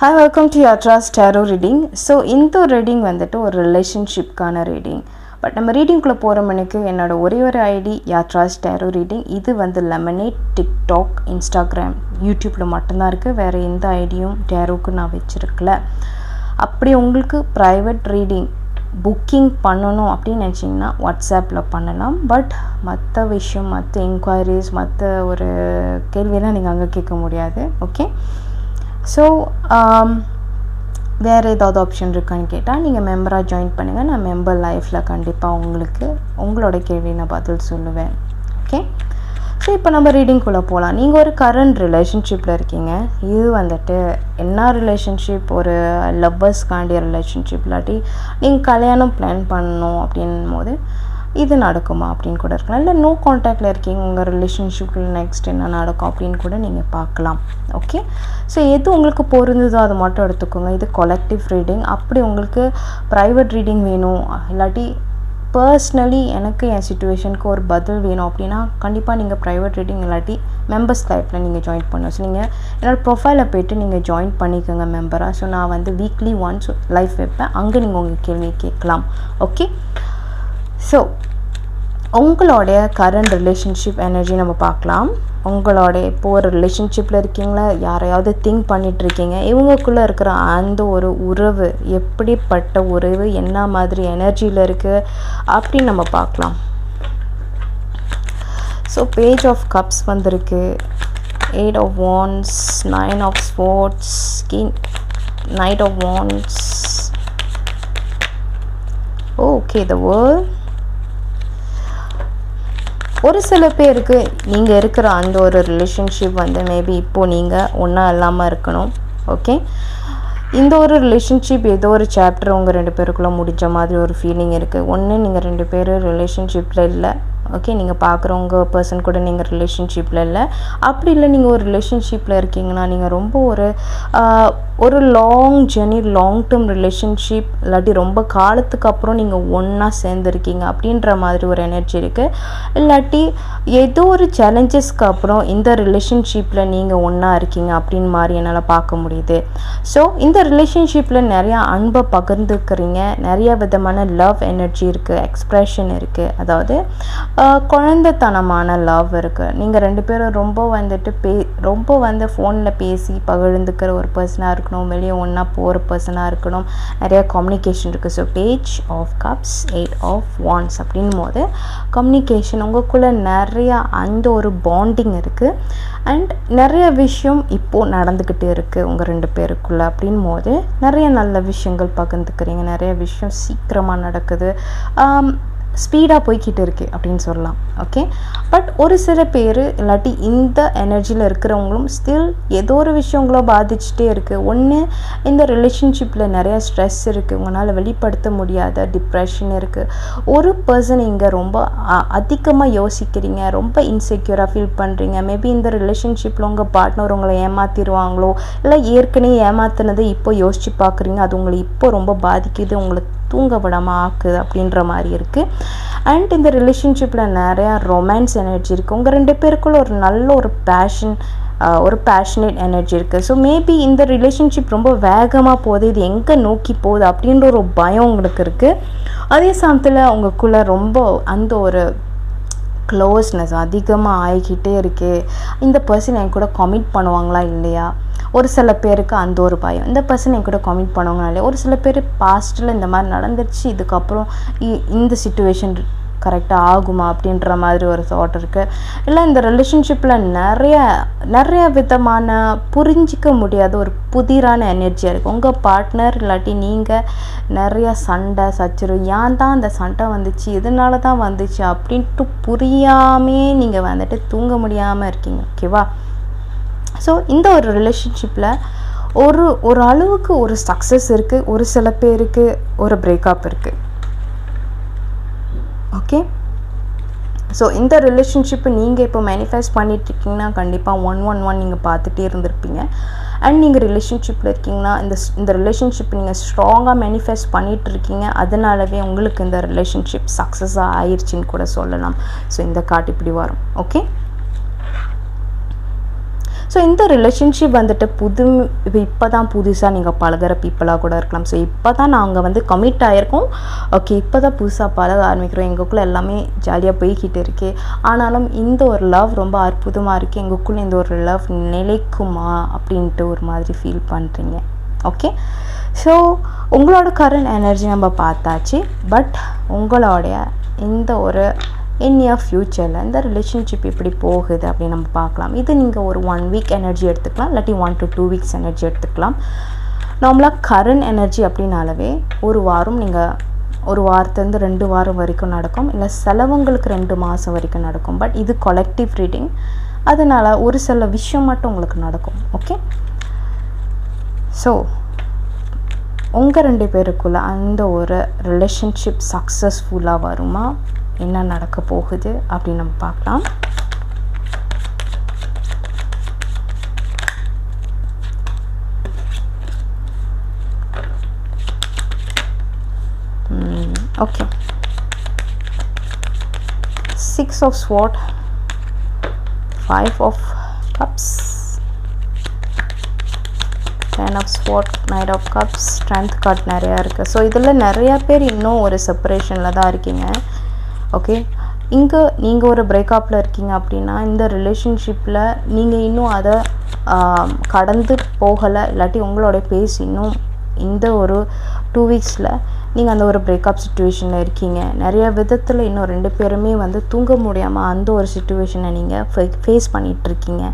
Hi welcome to யாட்ராஸ் tarot reading so இந்த reading வந்துட்டு ஒரு ரிலேஷன்ஷிப்கான ரீடிங் பட் நம்ம ரீடிங்குள்ளே போகிற மணிக்கு என்னோடய ஒரே ஒரு ஐடி யாத்ராஸ் டேரோ ரீடிங் இது வந்து லெமனேட் டிக்டாக் இன்ஸ்டாகிராம் யூடியூப்பில் மட்டும்தான் இருக்குது வேறு எந்த ஐடியும் டேரோக்கு நான் வச்சுருக்கல. அப்படி உங்களுக்கு ப்ரைவேட் ரீடிங் புக்கிங் பண்ணணும் அப்படின்னு நினச்சிங்கன்னா வாட்ஸ்அப்பில் பண்ணலாம். பட் மற்ற விஷயம் மற்ற என்கொயரிஸ் மற்ற ஒரு கேள்வியெல்லாம் நீங்கள் அங்கே கேட்க முடியாது. ஓகே ஸோ um, வேறு ஏதாவது ஆப்ஷன் இருக்கான்னு கேட்டால் நீங்கள் மெம்பராக ஜாயின் பண்ணுங்கள் நான் மெம்பர் லைஃப்பில் கண்டிப்பாக உங்களுக்கு உங்களோட கேள்வி நான் பதில் சொல்லுவேன். ஓகே ஸோ இப்போ நம்ம ரீடிங்குள்ளே போகலாம் நீங்கள் ஒரு கரண்ட் ரிலேஷன்ஷிப்பில் இருக்கீங்க. இது வந்துட்டு என்ன ரிலேஷன்ஷிப் ஒரு லவ்வர்ஸ்காண்டிய ரிலேஷன்ஷிப் இல்லாட்டி நீங்கள் கல்யாணம் பிளான் பண்ணணும் அப்படின்னும் போது இது நடக்குமா அப்படின்னு கூட இருக்கலாம். இல்லை நோ காண்டாக்டில் இருக்கீங்க உங்கள் ரிலேஷன்ஷிப்பில் நெக்ஸ்ட் என்ன நடக்கும் அப்படின்னு கூட நீங்கள் பார்க்கலாம். ஓகே ஸோ எது உங்களுக்கு பொருந்ததோ அதை மட்டும் எடுத்துக்கோங்க. இது கொலெக்டிவ் ரீடிங் அப்படி உங்களுக்கு ப்ரைவேட் ரீடிங் வேணும். இல்லாட்டி பர்ஸ்னலி எனக்கு என் சுச்சுவேஷனுக்கு ஒரு பதில் வேணும் அப்படின்னா கண்டிப்பாக நீங்கள் ப்ரைவேட் ரீடிங் இல்லாட்டி மெம்பர்ஸ் லைஃப்பில் நீங்கள் ஜாயின் பண்ணணும். ஸோ நீங்கள் என்னோடய ப்ரொஃபைலில் போய்ட்டு நீங்கள் ஜாயின் பண்ணிக்கோங்க மெம்பராக ஸோ நான் வந்து வீக்லி ஒன்ஸ் லைஃப் வைப்பேன். அங்கே நீங்கள் உங்கள் கேள்வி கேட்கலாம். ஓகே ஸோ உங்களுடைய கரண்ட் ரிலேஷன்ஷிப் எனர்ஜி நம்ம பார்க்கலாம். உங்களோட இப்போ ஒரு ரிலேஷன்ஷிப்பில் இருக்கீங்களா? யாரையாவது திங்க் பண்ணிகிட்ருக்கீங்க இவங்களுக்குள்ளே இருக்கிற அந்த ஒரு உறவு எப்படிப்பட்ட உறவு என்ன மாதிரி எனர்ஜியில் இருக்குது அப்படின்னு நம்ம பார்க்கலாம். ஸோ பேஜ் ஆஃப் கப்ஸ் வந்திருக்கு. Eight of wands nine of swords king knight of wands okay the world ஒரு சில பேருக்கு நீங்கள் இருக்கிற அந்த ஒரு ரிலேஷன்ஷிப் வந்து மேபி இப்போது நீங்கள் ஒன்றா இல்லாமல் இருக்கணும் ஓகே இந்த ஒரு ரிலேஷன்ஷிப் ஏதோ ஒரு சாப்டர் உங்கள் ரெண்டு பேருக்குள்ளே முடிஞ்ச மாதிரி ஒரு ஃபீலிங் இருக்குது ஒன்று நீங்கள் ரெண்டு பேரும் ரிலேஷன்ஷிப்பில் இல்லை. ஓகே நீங்கள் பார்க்குறவங்க பர்சன் கூட நீங்கள் ரிலேஷன்ஷிப்பில் இல்லை. அப்படி இல்லை நீங்கள் ஒரு ரிலேஷன்ஷிப்பில் இருக்கீங்கன்னா நீங்கள் ரொம்ப ஒரு ஒரு long journey long term relationship இல்லாட்டி ரொம்ப காலத்துக்கு அப்புறம் நீங்கள் ஒன்றா சேர்ந்துருக்கீங்க அப்படின்ற மாதிரி ஒரு எனர்ஜி இருக்குது இல்லாட்டி ஏதோ ஒரு சேலஞ்சஸ்க்கு அப்புறம் இந்த ரிலேஷன்ஷிப்பில் நீங்கள் ஒன்றா இருக்கீங்க அப்படின்னு மாதிரி என்னால் பார்க்க முடியுது. ஸோ இந்த ரிலேஷன்ஷிப்பில் நிறையா அன்பை பகிர்ந்துக்கிறீங்க. நிறைய விதமான லவ் எனர்ஜி இருக்குது எக்ஸ்ப்ரெஷன் இருக்குது அதாவது குழந்தைத்தனமான லவ் இருக்குது நீங்கள் ரெண்டு பேரும் ரொம்ப வந்துட்டு பே ரொம்ப வந்து ஃபோனில் பேசி பகிர்ந்துக்கிற ஒரு பர்சனாக இருக்கணும். வெளியே ஒன்றா போகிற பர்சனாக இருக்கணும். நிறையா கம்யூனிகேஷன் இருக்குது so page of cups eight of wands அப்படின் போது கம்யூனிகேஷன் உங்களுக்குள்ளே நிறையா அந்த ஒரு பாண்டிங் இருக்குது அண்ட் நிறைய விஷயம் இப்போது நடந்துக்கிட்டு இருக்குது உங்கள் ரெண்டு பேருக்குள்ளே அப்படின் போது நிறைய நல்ல விஷயங்கள் பகிர்ந்துக்கிறீங்க. நிறைய விஷயம் சீக்கிரமாக நடக்குது. ஸ்பீடாக போய்கிட்டு இருக்கு அப்படின்னு சொல்லலாம். ஓகே பட் ஒரு சில பேர் இல்லாட்டி இந்த எனர்ஜியில் இருக்கிறவங்களும் ஸ்டில் ஏதோ ஒரு விஷயங்களோ பாதிச்சுட்டே இருக்குது ஒன்று இந்த ரிலேஷன்ஷிப்பில் நிறையா ஸ்ட்ரெஸ் இருக்குது உங்களால் வெளிப்படுத்த முடியாத டிப்ரெஷன் இருக்குது ஒரு பர்சன் இங்கே ரொம்ப அதிகமாக யோசிக்கிறீங்க ரொம்ப இன்செக்யூராக ஃபீல் பண்ணுறீங்க மேபி இந்த ரிலேஷன்ஷிப்பில் உங்கள் பார்ட்னர் உங்களை ஏமாற்றிடுவாங்களோ இல்லை ஏற்கனவே ஏமாத்தினதை இப்போ யோசித்து பார்க்குறீங்க அது உங்களை இப்போ ரொம்ப பாதிக்குது உங்களுக்கு தூங்க விடாமல் ஆக்குது அப்படின்ற மாதிரி இருக்குது அண்ட் இந்த ரிலேஷன்ஷிப்பில் நிறையா ரொமான்ஸ் எனர்ஜி இருக்குது உங்கள் ரெண்டு பேருக்குள்ள ஒரு நல்ல ஒரு பேஷன் ஒரு பேஷனேட் எனர்ஜி இருக்குது ஸோ மேபி இந்த ரிலேஷன்ஷிப் ரொம்ப வேகமாக போகுது. இது எங்கே நோக்கி போகுது அப்படின்ற ஒரு பயம் உங்களுக்கு இருக்குது அதே சமயத்தில் உங்களுக்குள்ளே ரொம்ப அந்த ஒரு க்ளோஸ்னஸ் அதிகமாக ஆகிக்கிட்டே இருக்குது இந்த பர்சன் என் கூட கமிட் பண்ணுவாங்களா இல்லையா? ஒரு சில பேருக்கு அந்த ஒரு பயம். இந்த பர்சன் என் கூட கமிட் பண்ணுவாங்களா இல்லையா? ஒரு சில பேர் பாஸ்ட்டில் இந்த மாதிரி நடந்துருச்சு இதுக்கப்புறம் இந்த சுச்சுவேஷன் கரெக்டாக ஆகுமா அப்படின்ற மாதிரி ஒரு தாட் இருக்குது இல்லை இந்த ரிலேஷன்ஷிப்பில் நிறைய நிறைய விதமான புரிஞ்சிக்க முடியாத ஒரு புதிரான எனர்ஜியாக இருக்குது உங்கள் பார்ட்னர் இல்லாட்டி நீங்கள் நிறைய சண்டை சச்சரும் ஏன் தான் அந்த சண்டை வந்துச்சு எதனால தான் வந்துச்சு அப்படின்ட்டு புரியாமே நீங்கள் வந்துட்டு தூங்க முடியாமல் இருக்கீங்க ஓகேவா ஸோ இந்த ஒரு ரிலேஷன்ஷிப்பில் ஒரு ஒரு அளவுக்கு ஒரு சக்ஸஸ் இருக்குது ஒரு சில பேருக்கு ஒரு பிரேக்கப் இருக்குது ஓகே ஸோ இந்த ரிலேஷன்ஷிப்பை நீங்கள் இப்போ மேனிஃபெஸ்ட் பண்ணிட்டுருக்கீங்கன்னா கண்டிப்பாக ஒன் ஒன் ஒன் நீங்கள் பார்த்துட்டே இருந்திருப்பீங்க. அண்ட் நீங்கள் ரிலேஷன்ஷிப்பில் இருக்கீங்கன்னா இந்த இந்த ரிலேஷன்ஷிப் நீங்கள் ஸ்ட்ராங்காக மேனிஃபெஸ்ட் பண்ணிகிட்ருக்கீங்க அதனாலவே உங்களுக்கு இந்த ரிலேஷன்ஷிப் சக்ஸஸாக ஆயிடுச்சின்னு கூட சொல்லலாம். ஸோ இந்த காட்டு இப்படி வரும். ஓகே ஸோ இந்த ரிலேஷன்ஷிப் வந்துட்டு புது இப்போ தான் புதுசாக நீங்கள் பழகுற பீப்புளாக கூட இருக்கலாம். ஸோ இப்போ தான் நாங்கள் வந்து கமிட் ஆகிருக்கோம் ஓகே இப்போ தான் புதுசாக பழக ஆரம்பிக்கிறோம். எங்களுக்குள்ளே எல்லாமே ஜாலியாக போய்கிட்டு இருக்கு. ஆனாலும் இந்த ஒரு லவ் ரொம்ப அற்புதமாக இருக்குது எங்களுக்குள்ளே இந்த ஒரு லவ் நிலைக்குமா? அப்படின்ட்டு ஒரு மாதிரி ஃபீல் பண்ணுறீங்க ஓகே ஸோ உங்களோட கரண்ட் எனர்ஜி நம்ம பார்த்தாச்சு. பட் உங்களுடைய இந்த ஒரு இன் இயர் ஃப்யூச்சரில் இந்த ரிலேஷன்ஷிப் எப்படி போகுது அப்படின்னு நம்ம பார்க்கலாம். இது நீங்கள் ஒரு ஒன் வீக் எனர்ஜி எடுத்துக்கலாம் இல்லாட்டி one to two weeks energy எடுத்துக்கலாம். நார்மலாக கரண்ட் எனர்ஜி அப்படின்னாலவே ஒரு வாரம் நீங்கள் ஒரு வாரத்துலேருந்து ரெண்டு வாரம் வரைக்கும் நடக்கும். இல்லை செலவுங்களுக்கு ரெண்டு மாதம் வரைக்கும் நடக்கும். பட் இது கொலெக்டிவ் ரீடிங் அதனால் ஒரு சில விஷயம் மட்டும் உங்களுக்கு நடக்கும். ஓகே ஸோ உங்கள் ரெண்டு பேருக்குள்ளே அந்த ஒரு ரிலேஷன்ஷிப் சக்ஸஸ்ஃபுல்லாக வருமா? என்ன நடக்க போகுது அப்படின்னு நம்ம பார்க்கலாம். Okay. Six of swords five of cups ten of swords knight of cups strength card நிறையா இருக்குது ஸோ இதில் நிறையா பேர் இன்னும் ஒரு செப்பரேஷனில் தான் இருக்கீங்க. ஓகே இங்கே நீங்கள் ஒரு பிரேக்கப்பில் இருக்கீங்க அப்படின்னா இந்த ரிலேஷன்ஷிப்பில் நீங்கள் இன்னும் அதை கடந்து போகலை இல்லாட்டி உங்களோட பேஸ் இன்னும் இந்த ஒரு டூ வீக்ஸில் நீங்கள் அந்த ஒரு பிரேக்கப் சுச்சுவேஷனில் இருக்கீங்க. நிறைய விதத்தில் இன்னும் ரெண்டு பேருமே வந்து தூங்க முடியாமல் அந்த ஒரு சுச்சுவேஷனை நீங்கள் ஃபே ஃபேஸ் பண்ணிகிட்ருக்கீங்க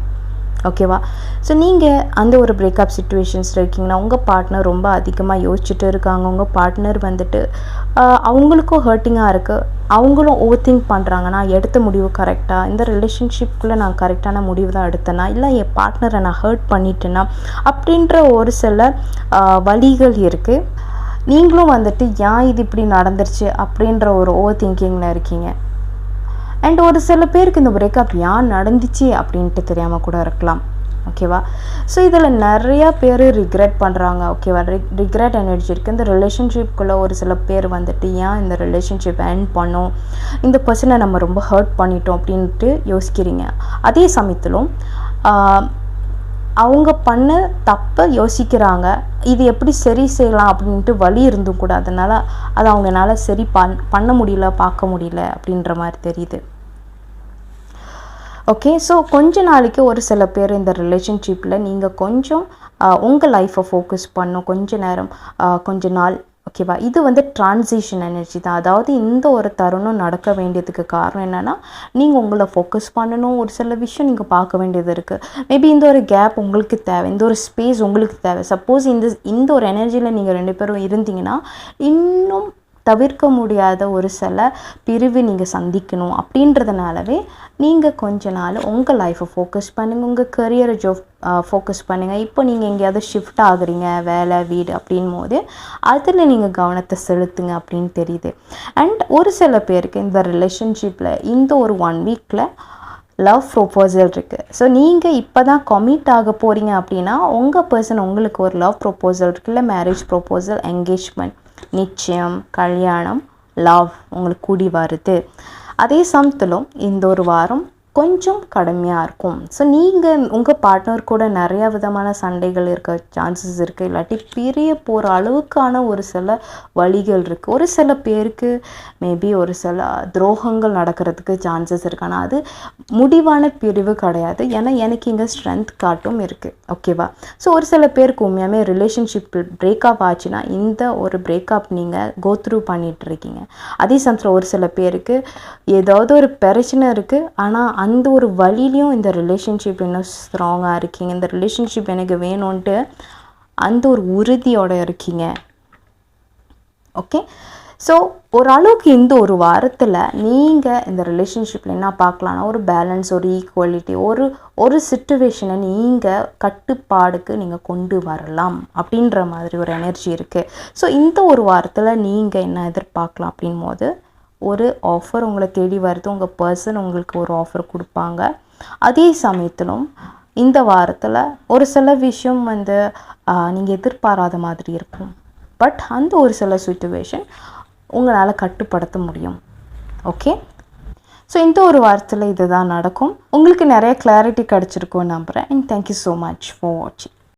ஓகேவா? ஸோ நீங்கள் அந்த ஒரு பிரேக்கப் சுச்சுவேஷன்ஸில் இருக்கீங்கன்னா உங்கள் பார்ட்னர் ரொம்ப அதிகமாக யோசிச்சுட்டு இருக்காங்க. உங்கள் பார்ட்னர் வந்துட்டு அவங்களுக்கும் ஹர்ட்டிங்காக இருக்குது அவங்களும் ஓவர் திங்க் பண்ணுறாங்க நான் எடுத்த முடிவு கரெக்டாக இந்த ரிலேஷன்ஷிப்குள்ளே நான் கரெக்டான முடிவு தான் எடுத்தேனா? இல்லை என் பார்ட்னரை நான் ஹர்ட் பண்ணிட்டேன்னா அப்படின்ற ஒரு சில வழிகள் இருக்குது நீங்களும் வந்துட்டு ஏன் இது இப்படி நடந்துருச்சு? அப்படின்ற ஒரு ஓவர் திங்கிங்கில் இருக்கீங்க. அண்ட் ஒரு சில பேருக்கு இந்த பிரேக்கப் ஏன் நடந்துச்சு அப்படின்ட்டு தெரியாமல் கூட இருக்கலாம். ஓகேவா ஸோ இதில் நிறையா பேர் ரிக்ரெட் பண்ணுறாங்க ஓகேவா ரிக்ரெட் எனர்ஜி இருக்குது இந்த ரிலேஷன்ஷிப்குள்ளே ஒரு சில பேர் வந்துட்டு ஏன் இந்த ரிலேஷன்ஷிப் எண்ட் பண்ணோம்? இந்த பர்சனை நம்ம ரொம்ப ஹர்ட் பண்ணிட்டோம் அப்படின்ட்டு யோசிக்கிறீங்க. அதே சமயத்திலும் அவங்க பண்ண தப்பை யோசிக்கிறாங்க. இது எப்படி சரி செய்யலாம் அப்படின்ட்டு வழி இருந்தும் கூட அதனால் அது அவங்களால சரி பண் பண்ண முடியல பார்க்க முடியல அப்படின்ற மாதிரி தெரியுது. ஓகே ஸோ கொஞ்ச நாளைக்கு ஒரு சில பேர் இந்த ரிலேஷன்ஷிப்பில் நீங்கள் கொஞ்சம் உங்கள் லைஃப்பை ஃபோக்கஸ் பண்ணும். கொஞ்ச நேரம் கொஞ்ச நாள் ஓகேவா இது வந்து ட்ரான்சிஷன் எனர்ஜி தான். அதாவது இந்த ஒரு தருணம் நடக்க வேண்டியதுக்கு காரணம் என்னென்னா நீங்கள் உங்களை ஃபோக்கஸ் பண்ணணும். ஒரு சில விஷயம் நீங்கள் பார்க்க வேண்டியது இருக்குது மேபி இந்த ஒரு கேப் உங்களுக்கு தேவை. இந்த ஒரு ஸ்பேஸ் உங்களுக்கு தேவை. சப்போஸ் இந்த இந்த ஒரு எனர்ஜியில் நீங்கள் ரெண்டு பேரும் இருந்தீங்கன்னா இன்னும் தவிர்க்க முடியாத ஒரு சில பிரிவு நீங்கள் சந்திக்கணும் அப்படின்றதுனாலவே நீங்கள் கொஞ்ச நாள் உங்கள் லைஃப்பை ஃபோக்கஸ் பண்ணுங்கள் உங்கள் கரியரை ஜோ ஃபோக்கஸ் பண்ணுங்கள் இப்போ நீங்கள் எங்கேயாவது ஷிஃப்ட் ஆகுறீங்க வேலை வீடு அப்படின் போது அதில் நீங்கள் கவனத்தை செலுத்துங்க அப்படின்னு தெரியுது. அண்ட் ஒரு சில பேருக்கு இந்த ரிலேஷன்ஷிப்பில் இந்த ஒரு ஒன் வீக்கில் லவ் ப்ரொப்போசல் இருக்குது ஸோ நீங்கள் இப்போ தான் கமிட் ஆக போகிறீங்க அப்படின்னா உங்கள் பர்சன் உங்களுக்கு ஒரு லவ் ப்ரொப்போசல் இருக்குல்ல மேரேஜ் ப்ரொப்போசல் என்கேஜ்மெண்ட் நிச்சயம் கல்யாணம் லவ் உங்களுக்கு கூடி வருது. அதே சமயத்திலும் இந்த ஒரு வாரம் கொஞ்சம் கடுமையாக இருக்கும். ஸோ நீங்கள் உங்கள் பார்ட்னர் கூட நிறையா விதமான சண்டைகள் இருக்க சான்சஸ் இருக்குது இல்லாட்டி பிரிய போகிற அளவுக்கான ஒரு சில வழிகள் இருக்குது ஒரு சில பேருக்கு மேபி ஒரு சில துரோகங்கள் நடக்கிறதுக்கு சான்சஸ் இருக்குது ஆனால் அது முடிவான பிரிவு கிடையாது. ஏன்னா எனக்கு இங்கே ஸ்ட்ரென்த் காட்டும் இருக்குது ஓகேவா ஸோ ஒரு சில பேருக்கு உண்மையாகவே ரிலேஷன்ஷிப் பிரேக்கப் ஆச்சுன்னா இந்த ஒரு பிரேக்கப் நீங்கள் கோ த்ரூ பண்ணிகிட்டு இருக்கீங்க. அதே சமயத்தில் ஒரு சில பேருக்கு ஏதாவது ஒரு பிரச்சனை இருக்குது ஆனால் அந்த ஒரு வழியிலையும் இந்த ரிலேஷன்ஷிப் இன்னும் ஸ்ட்ராங்காக இருக்கீங்க? இந்த ரிலேஷன்ஷிப் எனக்கு வேணும்ன்ட்டு அந்த ஒரு உறுதியோடு இருக்கீங்க. ஓகே ஸோ ஓரளவுக்கு இந்த ஒரு வாரத்தில் நீங்கள் இந்த ரிலேஷன்ஷிப்பில் என்ன பார்க்கலான்னா ஒரு பேலன்ஸ் ஒரு ஈக்குவாலிட்டி ஒரு ஒரு சுச்சுவேஷனை நீங்கள் கட்டுப்பாடுக்கு நீங்கள் கொண்டு வரலாம் அப்படின்ற மாதிரி ஒரு எனர்ஜி இருக்குது ஸோ இந்த ஒரு வாரத்தில் நீங்கள் என்ன எதிர்பார்க்கலாம் அப்படின் போது? ஒரு ஆஃபர் உங்களை தேடி வருது உங்கள் பர்சன் உங்களுக்கு ஒரு ஆஃபர் கொடுப்பாங்க. அதே சமயத்திலும் இந்த வாரத்தில் ஒரு சில விஷயம் வந்து நீங்கள் எதிர்பாராத மாதிரி இருக்கும். பட் அந்த ஒரு சில சுச்சுவேஷன் உங்களால் கட்டுப்படுத்த முடியும். ஓகே ஸோ இந்த ஒரு வாரத்தில் இதுதான் நடக்கும். உங்களுக்கு நிறைய கிளாரிட்டி கிடச்சிருக்கும் நம்புகிறேன் and thank you so much for வாட்சிங்